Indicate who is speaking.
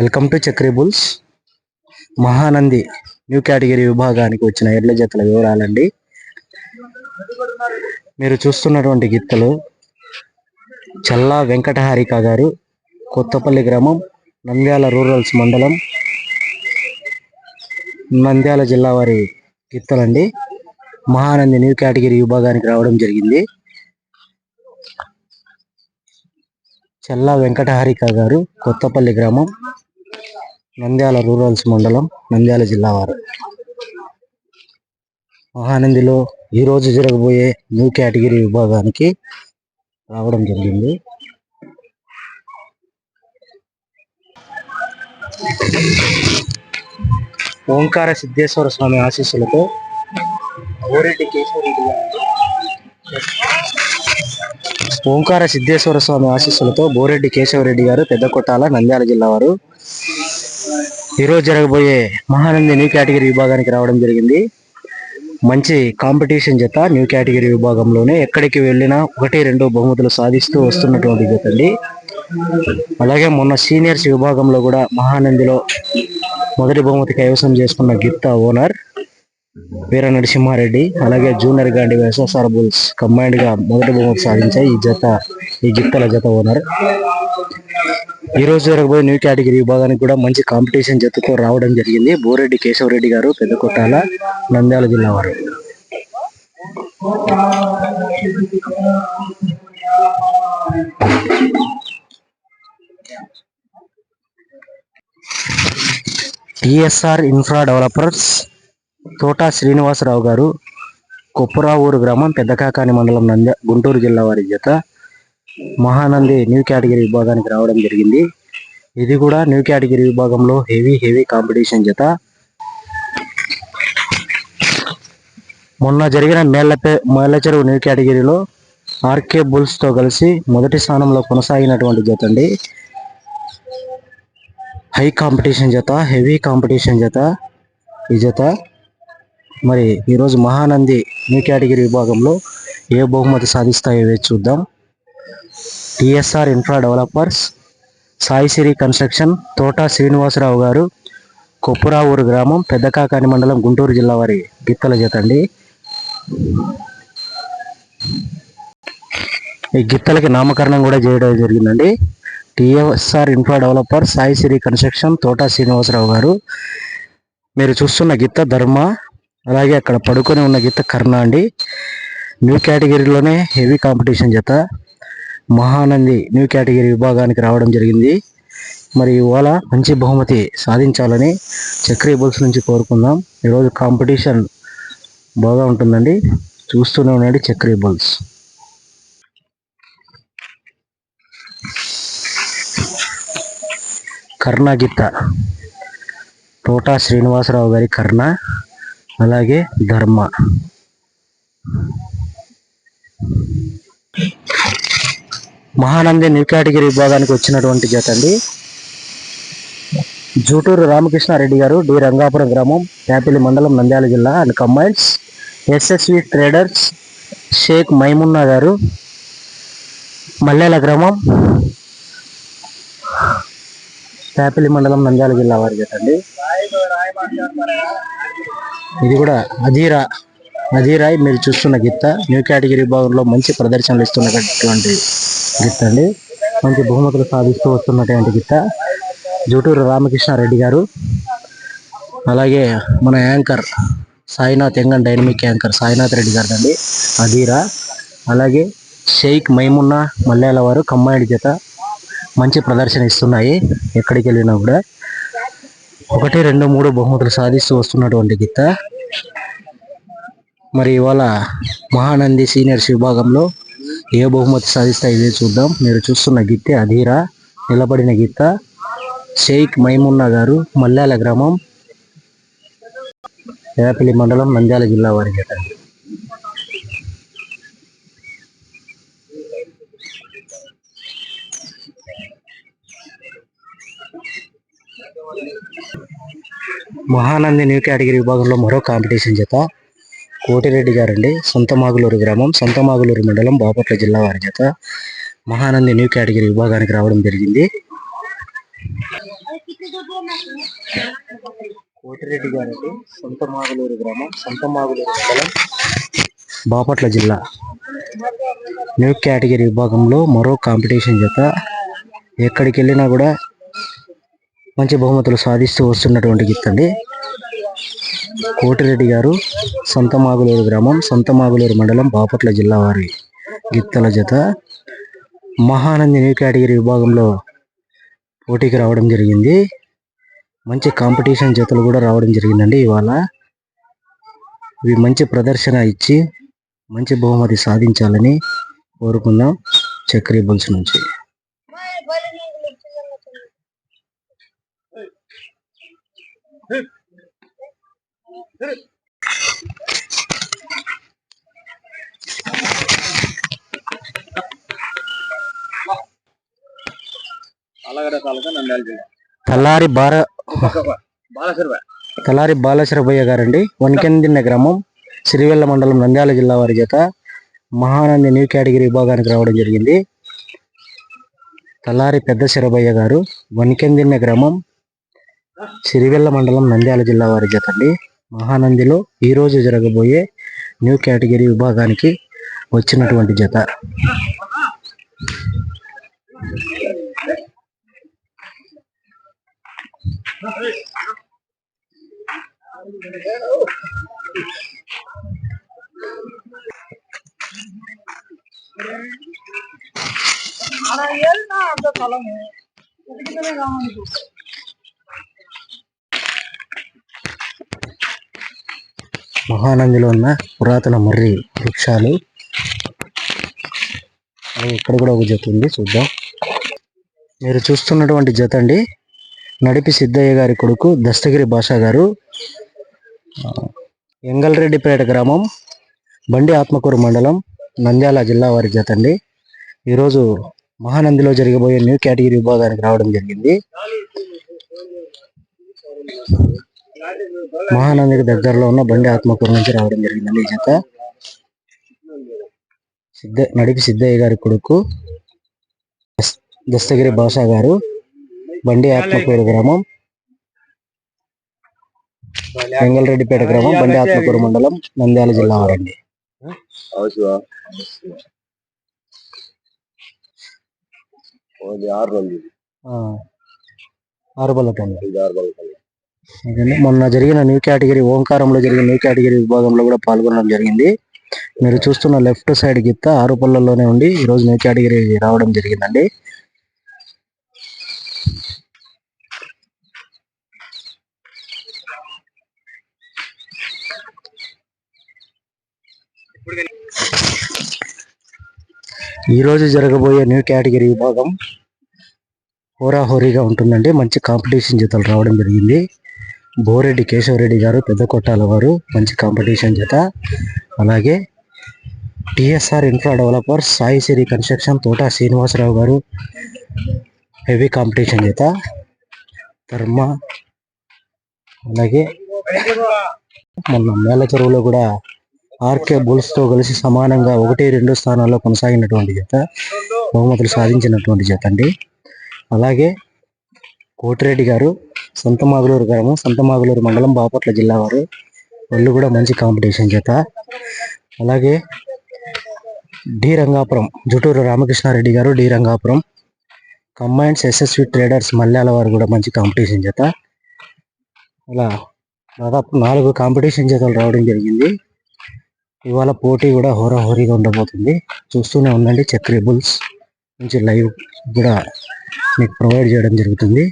Speaker 1: Welcome to చక్రీబుల్స్ Mahanandi new category విభాగానికి వచ్చిన ఎడ్ల జతల వివరాలండి. మీరు చూస్తున్నటువంటి గిత్తలు చల్లా వెంకటహారిక గారు కొత్తపల్లి గ్రామం నంద్యాల రూరల్స్ మండలం నంద్యాల జిల్లా వారి గిత్తలండి. మహానంది న్యూ కేటగిరీ విభాగానికి రావడం జరిగింది. చల్లా వెంకటహారిక గారు కొత్తపల్లి గ్రామం నంద్యాల రూరల్స్ మండలం నంద్యాల జిల్లా వారు. మహానందిలో ఈ రోజు జరగబోయే న్యూ కేటగిరీ విభాగానికి రావడం జరిగింది. ఓంకార సిద్ధేశ్వర స్వామి ఆశీస్సులతో ఓరెడ్డి కేశవరెడ్డి ఓంకార సిద్ధేశ్వర స్వామి ఆశీస్సులతో బోరెడ్డి కేశవరెడ్డి గారు పెద్ద కొట్టాల నంద్యాల జిల్లా వారు. ఈరోజు జరగబోయే మహానంది న్యూ కేటగిరీ విభాగానికి రావడం జరిగింది. మంచి కాంపిటీషన్ జత న్యూ కేటగిరీ విభాగంలోనే ఎక్కడికి వెళ్ళినా ఒకటి రెండు బహుమతులు సాధిస్తూ వస్తున్నటువంటి జత అండి. అలాగే మొన్న సీనియర్స్ విభాగంలో కూడా మహానందిలో మొదటి బహుమతి కైవసం చేసుకున్న గిత్తా ఓనర్. వీర నరసింహారెడ్డి అలాగే జూనియర్ గాండి ఎస్ఎస్ఆర్ బుల్స్ కంబైన్డ్గా మొదటి బహుమతి సాధించాయి ఈ జత ఈ గిత్తల జత ఓనర్ ఈ రోజు జరగబోయే న్యూ కేటగిరీ విభాగానికి కూడా మంచి కాంపిటీషన్ జతతో రావడం జరిగింది. బోరెడ్డి కేశవరెడ్డి గారు పెద్ద కొట్టాల నంద్యాల జిల్లా వారు. TSR infra developers Tota Srinivasa Rao garu Koppuravuru గ్రామం పెద్దకాకాని మండలం నంద్య గుంటూరు జిల్లా వారి జత మహానంది న్యూ కేటగిరీ విభాగానికి రావడం జరిగింది. ఇది కూడా న్యూ కేటగిరీ విభాగంలో హెవీ హెవీ కాంపిటీషన్ జత. మొన్న జరిగిన మేళ్ళపే మేళ్ళ చెరువు న్యూ కేటగిరీలో ఆర్కే బుల్స్తో కలిసి మొదటి స్థానంలో కొనసాగినటువంటి జత అండి. హై కాంపిటీషన్ జత హెవీ కాంపిటీషన్ జత ఈ జత. మరి ఈరోజు మహానంది న్యూ కేటగిరీ విభాగంలో ఏ బహుమతి సాధిస్తాయో చూద్దాం. TSR infra developers Saisiri construction Thota Srinivasarao garu Koppuravuru గ్రామం పెద్దకాకాని మండలం గుంటూరు జిల్లా వారి గిత్తల జతండి ఈ గిత్తలకి నామకరణం కూడా చేయడం జరిగిందండి. TSR infra developer Saisiri construction Thota Srinivasarao garu. మీరు చూస్తున్న గిత్త ధర్మ అలాగే అక్కడ పడుకొని ఉన్న గీత కర్ణ అండి. న్యూ కేటగిరీలోనే హెవీ కాంపిటీషన్ జత. మహానంది న్యూ కేటగిరీ విభాగానికి రావడం జరిగింది. మరి ఇవాళ మంచి బహుమతి సాధించాలని చక్రీ బుల్స్ నుంచి కోరుకుందాం. ఈరోజు కాంపిటీషన్ బాగా ఉంటుందండి. చూస్తూనే ఉండండి చక్రీ బుల్స్. కర్ణ గిత్త తోటా శ్రీనివాసరావు గారి కర్ణ. అలాగే ధర్మ. మహానంది న్యూ కేటగిరీ విభాగానికి వచ్చినటువంటి జత అండి. జూటూరు రామకృష్ణారెడ్డి గారు డి రంగాపురం గ్రామం యాపిలి మండలం నంద్యాల జిల్లా and combines. SSV traders Shaik Maimunna garu Mallela గ్రామం యాపిలి మండలం నంద్యాల జిల్లా వారి జత అండి. ఇది కూడా అధీరా అధీరాయ్ మీరు చూస్తున్న గిత్త. న్యూ కేటగిరీ విభాగంలో మంచి ప్రదర్శనలు ఇస్తున్నటువంటి గిత్త అండి. మంచి బహుమతులు సాధిస్తూ వస్తున్నటువంటి గిత్త. జూటూరు రామకృష్ణారెడ్డి గారు. అలాగే మన యాంకర్ సాయినాథ్ ఎంగన్ డైనమిక్ యాంకర్ సాయినాథ్ రెడ్డి గారు అండి. అధీరా అలాగే షేక్ మైమున్నా మల్యాల వారు కమ్మాయిడి జత. మంచి ప్రదర్శన ఇస్తున్నాయి. ఎక్కడికి వెళ్ళినా కూడా. ఒకటి రెండు మూడు బహుమతులు సాధిస్తూ వస్తున్నటువంటి గీత మరి ఇవాళ మహానంది సీనియర్స్ విభాగంలో ఏ బహుమతి సాధిస్తాయి ఇదే చూద్దాం. మీరు చూస్తున్న గిత్తె అధీరా నిలబడిన గీత షేక్ మైమున్నా గారు మల్యాల గ్రామం యాపిలి మండలం నంద్యాల జిల్లా వారి జత మహానంది న్యూ కేటగిరీ విభాగంలో మరో కాంపిటీషన్ జత. కోటిరెడ్డి గారండి. సొంత మాగులూరు గ్రామం సొంతమాగులూరు మండలం బాపట్ల జిల్లా వారి జత. మహానంది న్యూ కేటగిరీ విభాగానికి రావడం జరిగింది. కోటిరెడ్డి గారండి. సొంత మాగులూరు గ్రామం సొంతమాగులూరు మండలం బాపట్ల జిల్లా. న్యూ కేటగిరీ విభాగంలో మరో కాంపిటీషన్ జత. ఎక్కడికి వెళ్ళినా కూడా మంచి బహుమతులు సాధిస్తూ వస్తున్నటువంటి గిత్తండి కోటిరెడ్డి గారు సొంత మాగులూరు గ్రామం సొంత మాగులూరు మండలం బాపట్ల జిల్లా వారి గిత్తల జత. మహానంది న్యూ కేటగిరీ విభాగంలో పోటీకి రావడం జరిగింది. మంచి కాంపిటీషన్ జతలు కూడా రావడం జరిగిందండి ఇవాళ. ఇవి మంచి ప్రదర్శన ఇచ్చి మంచి బహుమతి సాధించాలని కోరుకుందాం చక్రీ బుల్స్ నుంచి. తల్లారి బార తలారి బాలశరభయ్య గారండి. వనకెందిన్న గ్రామం సిరివెల్ల మండలం నంద్యాల జిల్లా వారి చేత మహానంది న్యూ కేటగిరీ విభాగానికి రావడం జరిగింది. తలారి పెద్ద శరభయ్య గారు వనకెందిన్న గ్రామం సిరివెల్ల మండలం నంద్యాల జిల్లా వారి జత అండి. మహానందిలో ఈ రోజు జరగబోయే న్యూ కేటగిరీ విభాగానికి వచ్చినటువంటి జత. మహానందిలో ఉన్న పురాతన మర్రి వృక్షాలు. ఇక్కడ కూడా ఒక జత ఉంది చూద్దాం. మీరు చూస్తున్నటువంటి జత అండి. నడిపి సిద్ధయ్య గారి కొడుకు దస్తగిరి భాషా గారు. ఎంగల్రెడ్డిపేట గ్రామం బండి ఆత్మకూరు మండలం నంద్యాల జిల్లా వారి జత అండి. ఈరోజు మహానందిలో జరగబోయే న్యూ కేటగిరీ విభాగానికి రావడం జరిగింది. మహానందికి దగ్గరలో ఉన్న బండి ఆత్మకూరు నుంచి రావడం జరిగిందండి ఈ జత. సిద్ధ నడిపి సిద్ధయ్య గారి కొడుకు దస్- దస్తగిరి భాషా గారు. బండి ఆత్మకూరు గ్రామం. వెంగళరెడ్డిపేట గ్రామం బండి ఆత్మకూరు మండలం నంద్యాల జిల్లా వారండి. ఆరు బల్ల టన్నులు. అదండి మొన్న జరిగిన న్యూ కేటగిరీ ఓంకారంలో జరిగిన న్యూ కేటగిరీ విభాగంలో కూడా పాల్గొనడం జరిగింది. మీరు చూస్తున్న లెఫ్ట్ సైడ్ గిత్త ఆరు పళ్ళల్లోనే ఉండి ఈ రోజు న్యూ కేటగిరీ రావడం జరిగిందండి. ఈరోజు జరగబోయే న్యూ కేటగిరీ విభాగం హోరాహోరీగా ఉంటుందండి. మంచి కాంపిటీషన్ జతలు రావడం జరిగింది. బోరెడ్డి కేశవరెడ్డి గారు పెద్ద కొట్టాల వారు మంచి కాంపిటీషన్ జత. అలాగే TSR infra developer Sai Siri construction Thota Srinivasarao garu heavy competition జత. ధర్మ అలాగే మొన్న మేల చెరువులో కూడా ఆర్కే బుల్స్తో కలిసి సమానంగా ఒకటి రెండు స్థానాల్లో కొనసాగినటువంటి జత బహుమతులు సాధించినటువంటి జత అండి. అలాగే కోటిరెడ్డి గారు సొంత మాగులూరు గ్రామం సొంత మాగులూరు మండలం బాపట్ల జిల్లా వారు. వాళ్ళు కూడా మంచి కాంపిటీషన్ చేత. అలాగే D Rangapuram Juturu Ramakrishnareddy garu D Rangapuram. Combines SSV traders Malyala వారు కూడా మంచి కాంపిటీషన్ చేత. అలా దాదాపు నాలుగు కాంపిటీషన్ చేతలు రావడం జరిగింది. ఇవాళ పోటీ కూడా హోరాహోరీగా ఉండబోతుంది. చూస్తూనే ఉండండి చక్రీ బుల్స్ నుంచి లైవ్ కూడా మీకు ప్రొవైడ్ చేయడం జరుగుతుంది.